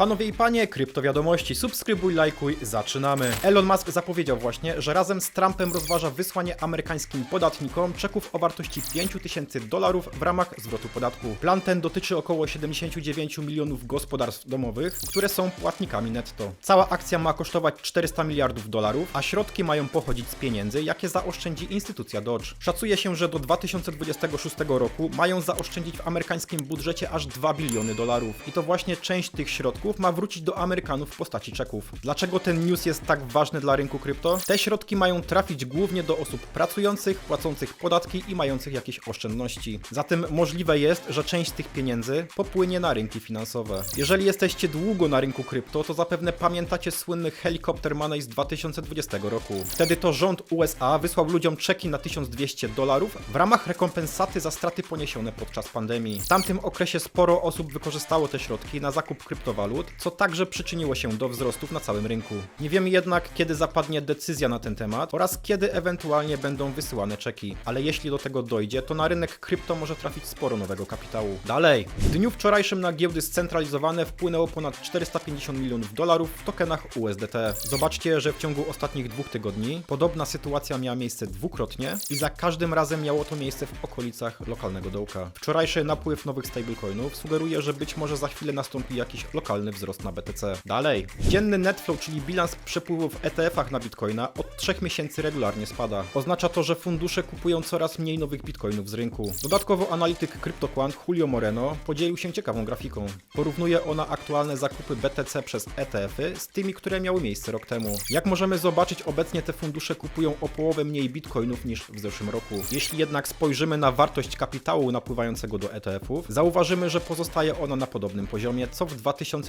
Panowie i panie, kryptowiadomości, subskrybuj, lajkuj, zaczynamy. Elon Musk zapowiedział właśnie, że razem z Trumpem rozważa wysłanie amerykańskim podatnikom czeków o wartości 5000 dolarów w ramach zwrotu podatku. Plan ten dotyczy około 79 milionów gospodarstw domowych, które są płatnikami netto. Cała akcja ma kosztować 400 miliardów dolarów, a środki mają pochodzić z pieniędzy, jakie zaoszczędzi instytucja Dodge. Szacuje się, że do 2026 roku mają zaoszczędzić w amerykańskim budżecie aż 2 biliony dolarów. I to właśnie część tych środków ma wrócić do Amerykanów w postaci czeków. Dlaczego ten news jest tak ważny dla rynku krypto? Te środki mają trafić głównie do osób pracujących, płacących podatki i mających jakieś oszczędności. Zatem możliwe jest, że część z tych pieniędzy popłynie na rynki finansowe. Jeżeli jesteście długo na rynku krypto, to zapewne pamiętacie słynny helikopter money z 2020 roku. Wtedy to rząd USA wysłał ludziom czeki na 1200 dolarów w ramach rekompensaty za straty poniesione podczas pandemii. W tamtym okresie sporo osób wykorzystało te środki na zakup kryptowalut, co także przyczyniło się do wzrostów na całym rynku. Nie wiemy jednak, kiedy zapadnie decyzja na ten temat oraz kiedy ewentualnie będą wysyłane czeki, ale jeśli do tego dojdzie, to na rynek krypto może trafić sporo nowego kapitału. Dalej. W dniu wczorajszym na giełdy scentralizowane wpłynęło ponad 450 milionów dolarów w tokenach USDT. Zobaczcie, że w ciągu ostatnich dwóch tygodni podobna sytuacja miała miejsce dwukrotnie i za każdym razem miało to miejsce w okolicach lokalnego dołka. Wczorajszy napływ nowych stablecoinów sugeruje, że być może za chwilę nastąpi jakiś lokalny wzrost na BTC. Dalej. Dzienny netflow, czyli bilans przepływów w ETF-ach na bitcoina od 3 miesięcy regularnie spada. Oznacza to, że fundusze kupują coraz mniej nowych bitcoinów z rynku. Dodatkowo analityk CryptoQuant Julio Moreno podzielił się ciekawą grafiką. Porównuje ona aktualne zakupy BTC przez ETF-y z tymi, które miały miejsce rok temu. Jak możemy zobaczyć, obecnie te fundusze kupują o połowę mniej bitcoinów niż w zeszłym roku. Jeśli jednak spojrzymy na wartość kapitału napływającego do ETF-ów, zauważymy, że pozostaje ona na podobnym poziomie co w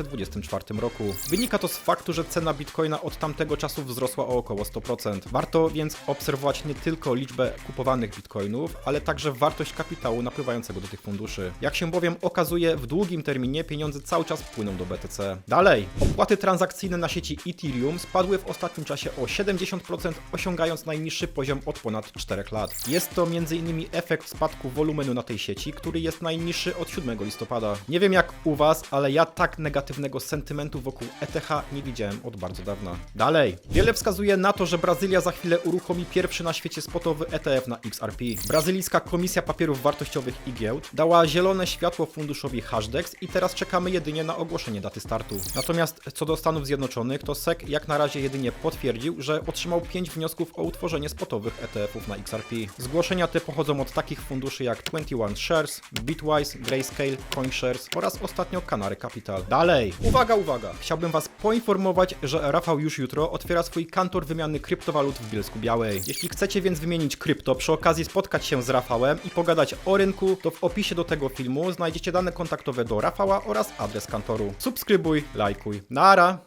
2024 roku. Wynika to z faktu, że cena bitcoina od tamtego czasu wzrosła o około 100%. Warto więc obserwować nie tylko liczbę kupowanych bitcoinów, ale także wartość kapitału napływającego do tych funduszy. Jak się bowiem okazuje, w długim terminie pieniądze cały czas płyną do BTC. Dalej, opłaty transakcyjne na sieci Ethereum spadły w ostatnim czasie o 70%, osiągając najniższy poziom od ponad 4 lat. Jest to m.in. efekt spadku wolumenu na tej sieci, który jest najniższy od 7 listopada. Nie wiem jak u Was, ale ja tak negatywnego sentymentu wokół ETH nie widziałem od bardzo dawna. Dalej, wiele wskazuje na to, że Brazylia za chwilę uruchomi pierwszy na świecie spotowy ETF na XRP. Brazylijska Komisja Papierów Wartościowych i Giełd dała zielone światło funduszowi Hashdex i teraz czekamy jedynie na ogłoszenie daty startu. Natomiast co do Stanów Zjednoczonych, to SEC jak na razie jedynie potwierdził, że otrzymał 5 wniosków o utworzenie spotowych ETF-ów na XRP. Zgłoszenia te pochodzą od takich funduszy jak 21 Shares, Bitwise, Grayscale, CoinShares oraz ostatnio Canary Capital. Dalej, uwaga, uwaga! Chciałbym Was poinformować, że Rafał już jutro otwiera swój kantor wymiany kryptowalut w Bielsku Białej. Jeśli chcecie więc wymienić krypto, przy okazji spotkać się z Rafałem i pogadać o rynku, to w opisie do tego filmu znajdziecie dane kontaktowe do Rafała oraz adres kantoru. Subskrybuj, lajkuj. Nara!